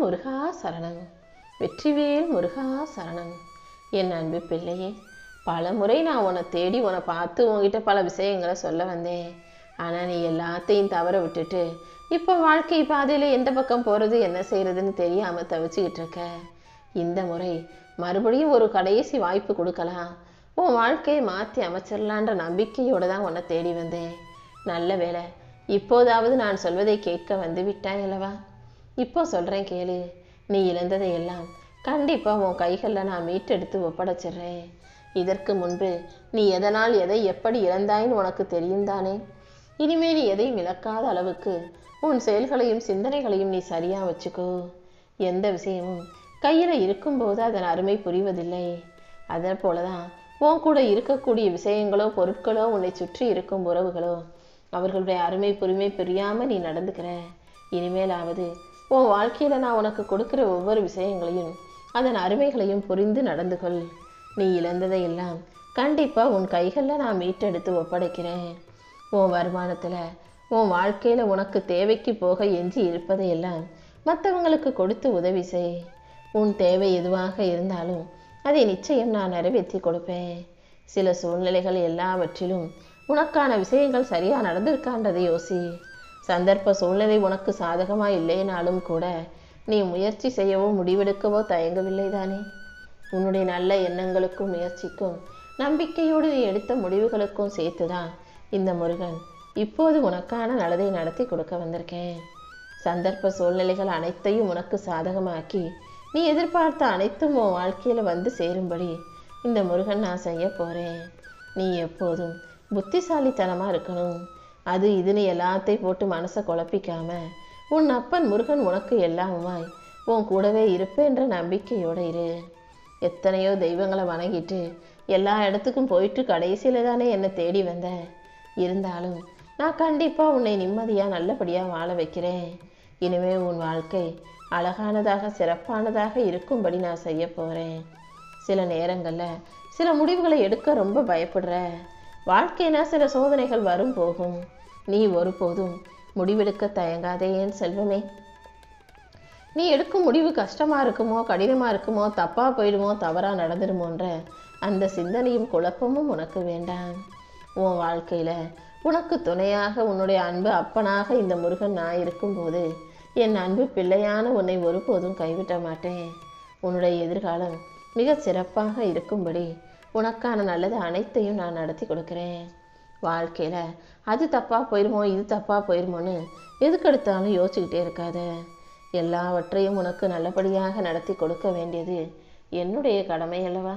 முருகா சரணம். வெற்றிவேல் முருகா சரணம். என் அன்பு பிள்ளையே பல முறை நான் உன்னை தேடி உன்னை பார்த்து உன்கிட்ட பல விஷயங்களை சொல்ல வந்தேன். ஆனால் நீ எல்லாத்தையும் தவற விட்டுட்டு இப்போ வாழ்க்கை பாதையில் எந்த பக்கம் போகிறது என்ன செய்கிறதுன்னு தெரியாமல் தவிச்சுக்கிட்டு இருக்க. இந்த முறை மறுபடியும் ஒரு கடைசி வாய்ப்பு கொடுக்கலாம். உன் வாழ்க்கையை மாற்றி அமைச்சிடலான்ற நம்பிக்கையோடு தான் உன்னை தேடி வந்தேன். நல்ல வேலை இப்போதாவது நான் சொல்வதை கேட்க வந்து விட்டாய் அல்லவா? இப்போ சொல்கிறேன் கேளு. நீ இழந்ததை எல்லாம் கண்டிப்பாக உன் கைகளில் நான் மீட்டெடுத்து ஒப்படைச்சிடுறேன். இதற்கு முன்பு நீ எதனால் எதை எப்படி இழந்தாயின்னு உனக்கு தெரியும் தானே? இனிமேல் நீ எதையும் இழக்காத அளவுக்கு உன் செயல்களையும் சிந்தனைகளையும் நீ சரியாக வச்சுக்கோ. எந்த விஷயமும் கையில் இருக்கும்போது அதன் அருமை புரிவதில்லை. அதே போல தான் உன் கூட இருக்கக்கூடிய விஷயங்களோ பொருட்களோ உன்னை சுற்றி இருக்கும் உறவுகளோ அவர்களுடைய அருமை பொறுமை புரியாமல் நீ நடந்துக்கிற. இனிமேலாவது உன் வாழ்க்கையில் நான் உனக்கு கொடுக்குற ஒவ்வொரு விஷயங்களையும் அதன் அருமைகளையும் புரிந்து நடந்து கொள். நீ இழந்ததை எல்லாம் கண்டிப்பாக உன் கைகளில் நான் மீட்டெடுத்து ஒப்படைக்கிறேன். உன் வருமானத்தில் உன் வாழ்க்கையில் உனக்கு தேவைக்கு போக எஞ்சி இருப்பதையெல்லாம் மற்றவங்களுக்கு கொடுத்து உதவி செய். உன் தேவை எதுவாக இருந்தாலும் அதை நிச்சயம் நான் நிறைவேற்றி கொடுப்பேன். சில சூழ்நிலைகள் எல்லாவற்றிலும் உனக்கான விஷயங்கள் சரியாக நடந்திருக்கான்றதை யோசி. சந்தர்ப்ப சூழ்நிலை உனக்கு சாதகமாக இல்லைனாலும் கூட நீ முயற்சி செய்யவோ முடிவெடுக்கவோ தயங்கவில்லை தானே? உன்னுடைய நல்ல எண்ணங்களுக்கும் முயற்சிக்கும் நம்பிக்கையோடு நீ எடுத்த முடிவுகளுக்கும் சேர்த்துதான் இந்த முருகன் இப்போது உனக்கான நல்லதை நடத்தி கொடுக்க வந்திருக்கேன். சந்தர்ப்ப சூழ்நிலைகள் அனைத்தையும் உனக்கு சாதகமாக்கி நீ எதிர்பார்த்த அனைத்தும் உன் வாழ்க்கையில் வந்து சேரும்படி இந்த முருகன் நான் செய்ய போகிறேன் நீ எப்போதும் புத்திசாலித்தனமாக இருக்கணும். அது இதுன்னு எல்லாத்தையும் போட்டு மனசை குழப்பிக்காம உன் அப்பன் முருகன் உனக்கு எல்லாமுமாய் உன் கூடவே இருப்பேன்ற நம்பிக்கையோடு இரு. எத்தனையோ தெய்வங்களை வணங்கிட்டு எல்லா இடத்துக்கும் போயிட்டு கடைசியில் தானே என்னை தேடி வந்த. இருந்தாலும் நான் கண்டிப்பாக உன்னை நிம்மதியாக நல்லபடியாக வாழ வைக்கிறேன். இனிமே உன் வாழ்க்கை அழகானதாக சிறப்பானதாக இருக்கும்படி நான் செய்ய போகிறேன் சில நேரங்களில் சில முடிவுகளை எடுக்க ரொம்ப பயப்படுற. வாழ்க்கைனா சில சோதனைகள் வரும் போகும். நீ ஒருபோதும் முடிவெடுக்க தயங்காதே என் செல்வமே. நீ எடுக்கும் முடிவு கஷ்டமாக இருக்குமோ கடினமாக இருக்குமோ தப்பாக போயிடுமோ தவறாக நடந்துடுமோன்ற அந்த சிந்தனையும் குழப்பமும் உனக்கு வேண்டாம். உன் வாழ்க்கையில் உனக்கு துணையாக உன்னுடைய அன்பு அப்பனாக இந்த முருகன் நான் இருக்கும்போது என் அன்பு பிள்ளையான உன்னை ஒருபோதும் கைவிட மாட்டேன். உன்னுடைய எதிர்காலம் மிக சிறப்பாக இருக்கும்படி உனக்கான நல்லது அனைத்தையும் நான் நடத்தி கொடுக்குறேன். வாழ்க்கையில் அது தப்பாக போயிடுமோ இது தப்பாக போயிடுமோன்னு எதுக்கெடுத்தாலும் யோசிச்சுக்கிட்டே இருக்காத. எல்லாவற்றையும் உனக்கு நல்லபடியாக நடத்தி கொடுக்க வேண்டியது என்னுடைய கடமை அல்லவா?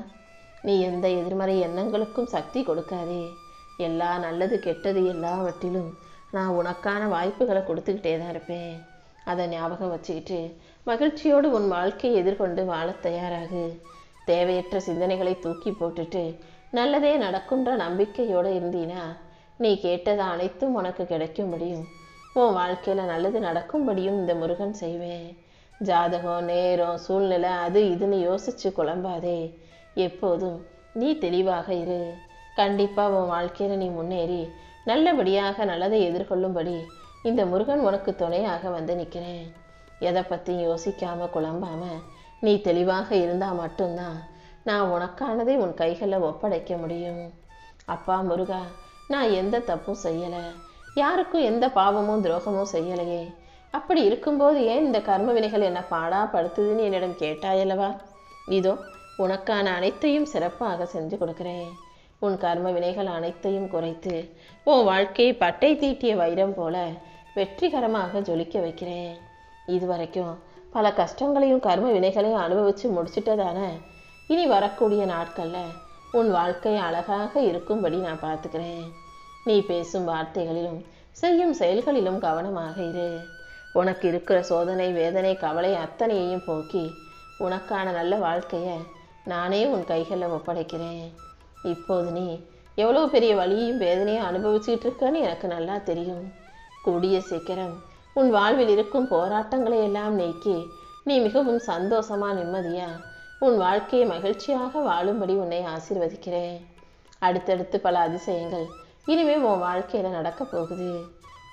நீ எந்த எதிர்மறை எண்ணங்களுக்கும் சக்தி கொடுக்காதே. எல்லா நல்லது கெட்டது எல்லாவற்றிலும் நான் உனக்கான வாய்ப்புகளை கொடுத்துக்கிட்டே தான் இருப்பேன். அதை ஞாபகம் வச்சுக்கிட்டு மகிழ்ச்சியோடு உன் வாழ்க்கையை எதிர்கொண்டு வாழத் தயாராகு. தேவையற்ற சிந்தனைகளை தூக்கி போட்டுட்டு நல்லதே நடக்குன்ற நம்பிக்கையோடு இருந்தீனா நீ கேட்டது அனைத்தும் உனக்கு கிடைக்கும் முடியும். உன் வாழ்க்கையில் நல்லது நடக்கும்படியும் இந்த முருகன் செய்வேன். ஜாதகம் நேரம் சூழ்நிலை அது இதுன்னு யோசிச்சு குழம்பாதே. எப்போதும் நீ தெளிவாக இரு. கண்டிப்பாக உன் வாழ்க்கையில் நீ முன்னேறி நல்லபடியாக நல்லதை எதிர்கொள்ளும்படி இந்த முருகன் உனக்கு துணையாக வந்து நிற்கிறேன் எதை பற்றியும் யோசிக்காமல் குழம்பாமல் நீ தெளிவாக இருந்தால் மட்டும்தான் நான் உனக்கானதை உன் கைகளில் ஒப்படைக்க முடியும். அப்பா முருகா நான் எந்த தப்பும் செய்யலை. யாருக்கும் எந்த பாவமும் துரோகமும் செய்யலையே. அப்படி இருக்கும்போது ஏன் இந்த கர்ம வினைகள் என்னை பாடா படுத்துதுன்னு என்னிடம் கேட்டாயல்லவா? இதோ உனக்கான அனைத்தையும் சிறப்பாக செஞ்சு கொடுக்குறேன். உன் கர்ம வினைகள் அனைத்தையும் குறைத்து உன் வாழ்க்கையை பட்டை தீட்டிய வைரம் போல வெற்றிகரமாக ஜொலிக்க வைக்கிறேன். இதுவரைக்கும் பல கஷ்டங்களையும் கர்ம வினைகளையும் அனுபவித்து முடிச்சிட்டதான இனி வரக்கூடிய நாட்களில் உன் வாழ்க்கை அழகாக இருக்கும்படி நான் பார்த்துக்கிறேன். நீ பேசும் வார்த்தைகளிலும் செய்யும் செயல்களிலும் கவனமாக இரு. உனக்கு இருக்கிற சோதனை வேதனை கவலை அத்தனையையும் போக்கி உனக்கான நல்ல வாழ்க்கையை நானே உன் கைகளில் ஒப்படைக்கிறேன். இப்போது நீ எவ்வளோ பெரிய வழியும் வேதனையும் அனுபவிச்சுட்டு இருக்கன்னு எனக்கு நல்லா தெரியும். கூடிய சீக்கிரம் உன் வாழ்வில் இருக்கும் போராட்டங்களை எல்லாம் நீக்கி நீ மிகவும் சந்தோஷமா நிம்மதியா உன் வாழ்க்கையை மகிழ்ச்சியாக வாழும்படி உன்னை ஆசீர்வதிக்கிறேன். அடுத்தடுத்து பல அதிசயங்கள் இனிமே உன் வாழ்க்கையில் நடக்கப் போகுது.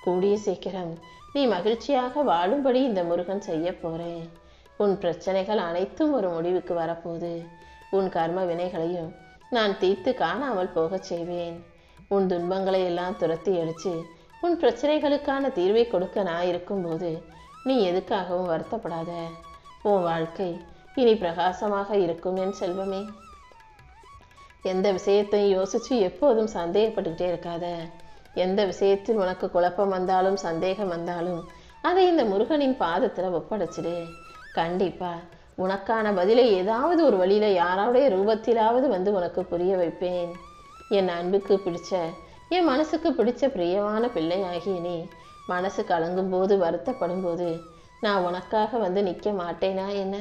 கூடிய சீக்கிரம் நீ மகிழ்ச்சியாக வாழும்படி இந்த முருகன் செய்ய போகிறேன் உன் பிரச்சனைகள் அனைத்தும் ஒரு முடிவுக்கு வரப்போகுது. உன் கர்ம வினைகளையும் நான் தீர்த்து காணாமல் போகச் செய்வேன். உன் துன்பங்களை எல்லாம் துரத்தி அடித்து உன் பிரச்சனைகளுக்கான தீர்வை கொடுக்க நான் இருக்கும்போது நீ எதுக்காகவும் வருத்தப்படாத. உன் வாழ்க்கை இனி பிரகாசமாக இருக்கும் என் செல்வமே. எந்த விஷயத்தையும் யோசிச்சு எப்போதும் சந்தேகப்பட்டுக்கிட்டே இருக்காத. எந்த விஷயத்தில் உனக்கு குழப்பம் வந்தாலும் சந்தேகம் வந்தாலும் அதை இந்த முருகனின் பாதத்தில் ஒப்படைச்சிடு. கண்டிப்பா உனக்கான பதிலை ஏதாவது ஒரு வழியில யாராவுடைய ரூபத்திலாவது வந்து உனக்கு புரிய வைப்பேன். என் அன்புக்கு பிடிச்ச என் மனசுக்கு பிடிச்ச பிரியமான பிள்ளையாகிய நீ மனசு கலங்கும் போது வருத்தப்படும் போது நான் உனக்காக வந்து நிற்க மாட்டேனா என்ன?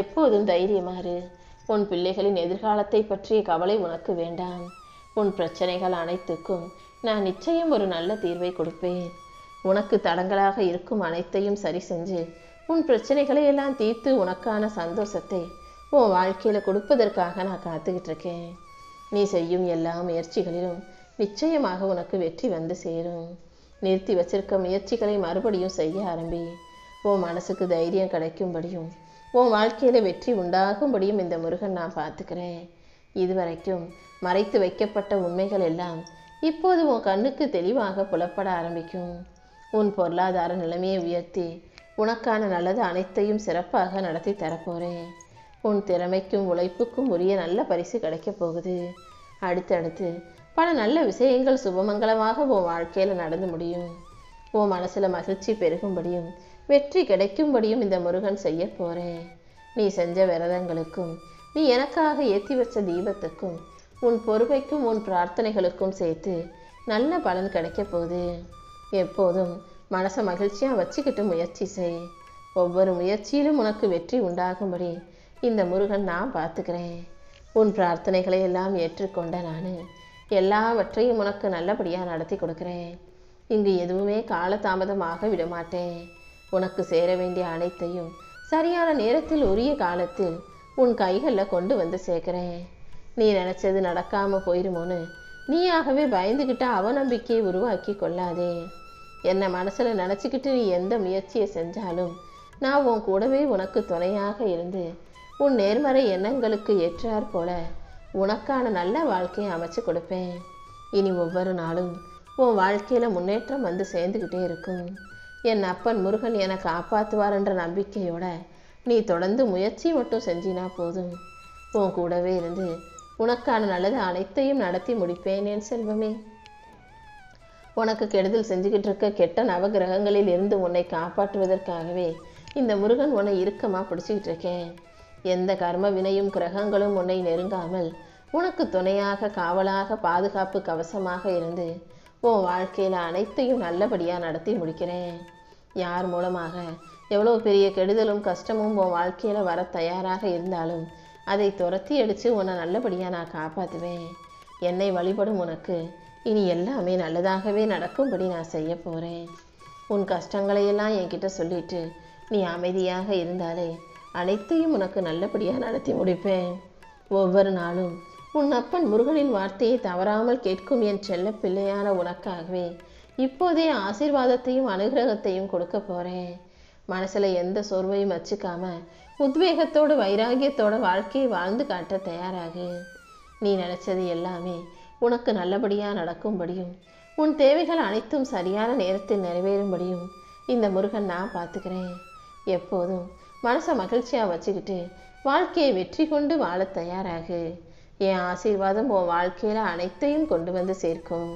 எப்போதும் தைரியமாறு உன் பிள்ளைகளின் எதிர்காலத்தை பற்றிய கவலை உனக்கு வேண்டாம். உன் பிரச்சனைகள் அனைத்துக்கும் நான் நிச்சயம் ஒரு நல்ல தீர்வை கொடுப்பேன். உனக்கு தடங்களாக இருக்கும் அனைத்தையும் சரி செஞ்சு உன் பிரச்சனைகளை எல்லாம் தீர்த்து உனக்கான சந்தோஷத்தை உன் வாழ்க்கையில் கொடுப்பதற்காக நான் காத்துக்கிட்டு இருக்கேன். நீ செய்யும் எல்லா முயற்சிகளிலும் நிச்சயமாக உனக்கு வெற்றி வந்து சேரும். நிறுத்தி வச்சிருக்க முயற்சிகளை மறுபடியும் செய்ய ஆரம்பி. உன் மனசுக்கு தைரியம் கிடைக்கும்படியும் உன் வாழ்க்கையில் வெற்றி உண்டாகும்படியும் இந்த முருகன் நான் பார்த்துக்கிறேன். இதுவரைக்கும் மறைத்து வைக்கப்பட்ட உண்மைகள் எல்லாம் இப்போது உன் கண்ணுக்கு தெளிவாக புலப்பட ஆரம்பிக்கும். உன் பொருளாதார நிலைமையை உயர்த்தி உனக்கான நல்லது அனைத்தையும் சிறப்பாக நடத்தி தரப்போகிறேன் உன் திறமைக்கும் உழைப்புக்கும் உரிய நல்ல பரிசு கிடைக்கப் போகுது. அடுத்தடுத்து பல நல்ல விஷயங்கள் சுபமங்கலமாக உன் வாழ்க்கையில் நடந்து முடியும். உன் மனசில் மகிழ்ச்சி பெருகும்படியும் வெற்றி கிடைக்கும்படியும் இந்த முருகன் செய்ய போறேன். நீ செஞ்ச விரதங்களுக்கும் நீ எனக்காக ஏற்றி வச்ச தீபத்துக்கும் உன் பொறுமைக்கும் உன் பிரார்த்தனைகளுக்கும் சேர்த்து நல்ல பலன் கிடைக்க போகுது. எப்போதும் மனசை மகிழ்ச்சியாக வச்சுக்கிட்டு முயற்சி செய். ஒவ்வொரு முயற்சியிலும் உனக்கு வெற்றி உண்டாகும்படி இந்த முருகன் நான் பார்த்துக்கிறேன். உன் பிரார்த்தனைகளை எல்லாம் ஏற்றுக்கொண்ட நான் எல்லாவற்றையும் உனக்கு நல்லபடியாக நடத்தி கொடுக்குறேன். இங்கு எதுவுமே காலதாமதமாக விடமாட்டேன். உனக்கு சேர வேண்டிய அனைத்தையும் சரியான நேரத்தில் உரிய காலத்தில் உன் கைகளில் கொண்டு வந்து சேர்க்குறேன். நீ நினச்சது நடக்காமல் போயிருமோன்னு நீயாகவே பயந்துக்கிட்ட அவநம்பிக்கையை உருவாக்கி கொள்ளாதே. என்னை மனசில் நினச்சிக்கிட்டு நீ எந்த முயற்சியை செஞ்சாலும் நான் உன் கூடவே உனக்கு துணையாக இருந்து உன் நேர்மறை எண்ணங்களுக்கு ஏற்றாற் போல உனக்கான நல்ல வாழ்க்கையை அமைச்சு கொடுப்பேன். இனி ஒவ்வொரு நாளும் உன் வாழ்க்கையில் முன்னேற்றம் வந்து சேர்ந்துக்கிட்டே இருக்கும். என் அப்பன் முருகன் என காப்பாற்றுவார் என்ற நம்பிக்கையோட நீ தொடர்ந்து முயற்சி மட்டும் செஞ்சினா போதும். உன் கூடவே இருந்து உனக்கான நல்லது அனைத்தையும் நடத்தி முடிப்பேன் என் செல்வமே. உனக்கு கெடுதல் செஞ்சுக்கிட்டு இருக்க கெட்ட நவகிரகங்களில் இருந்து உன்னை காப்பாற்றுவதற்காகவே இந்த முருகன் உன்னை இறுக்கமாக பிடிச்சிக்கிட்டு இருக்கேன் எந்த கர்ம வினையும் கிரகங்களும் உன்னை நெருங்காமல் உனக்கு துணையாக காவலாக பாதுகாப்பு கவசமாக இருந்து உன் வாழ்க்கையில் அனைத்தையும் நல்லபடியாக நடத்தி முடிக்கிறேன். யார் மூலமாக? எவ்வளோ பெரிய கெடுதலும் கஷ்டமும் உன் வாழ்க்கையில் வர தயாராக இருந்தாலும் அதை துரத்தி அடித்து உன்னை நல்லபடியாக நான் காப்பாற்றுவேன் என்னை வழிபடும் உனக்கு இனி எல்லாமே நல்லதாகவே நடக்கும்படி நான் செய்ய போகிறேன் உன் கஷ்டங்களையெல்லாம் என்கிட்ட சொல்லிட்டு நீ அமைதியாக இருந்தாலே அனைத்தையும் உனக்கு நல்லபடியாக நடத்தி முடிப்பேன். ஒவ்வொரு நாளும் உன் அப்பன் முருகனின் வார்த்தையை தவறாமல் கேட்கும் என் செல்ல பிள்ளையான உனக்காகவே. இப்போதே ஆசீர்வாதத்தையும் அனுகிரகத்தையும் கொடுக்க போறேன். மனசுல எந்த சோர்வையும் வச்சுக்காம உத்வேகத்தோடு வைராகியத்தோட வாழ்க்கையை வாழ்ந்து காட்ட தயாராகு. நீ நினைச்சது எல்லாமே உனக்கு நல்லபடியா நடக்கும்படியும் உன் தேவைகள் அனைத்தும் சரியான நேரத்தில் நிறைவேறும்படியும் இந்த முருகன் நான் பார்த்துக்கிறேன். எப்போதும் மனசை மகிழ்ச்சியாக வச்சுக்கிட்டு வாழ்க்கையை வெற்றி கொண்டு வாழ தயாராகு. என் ஆசீர்வாதம் உன் வாழ்க்கையில் அனைத்தையும் கொண்டு வந்து சேர்க்கும்.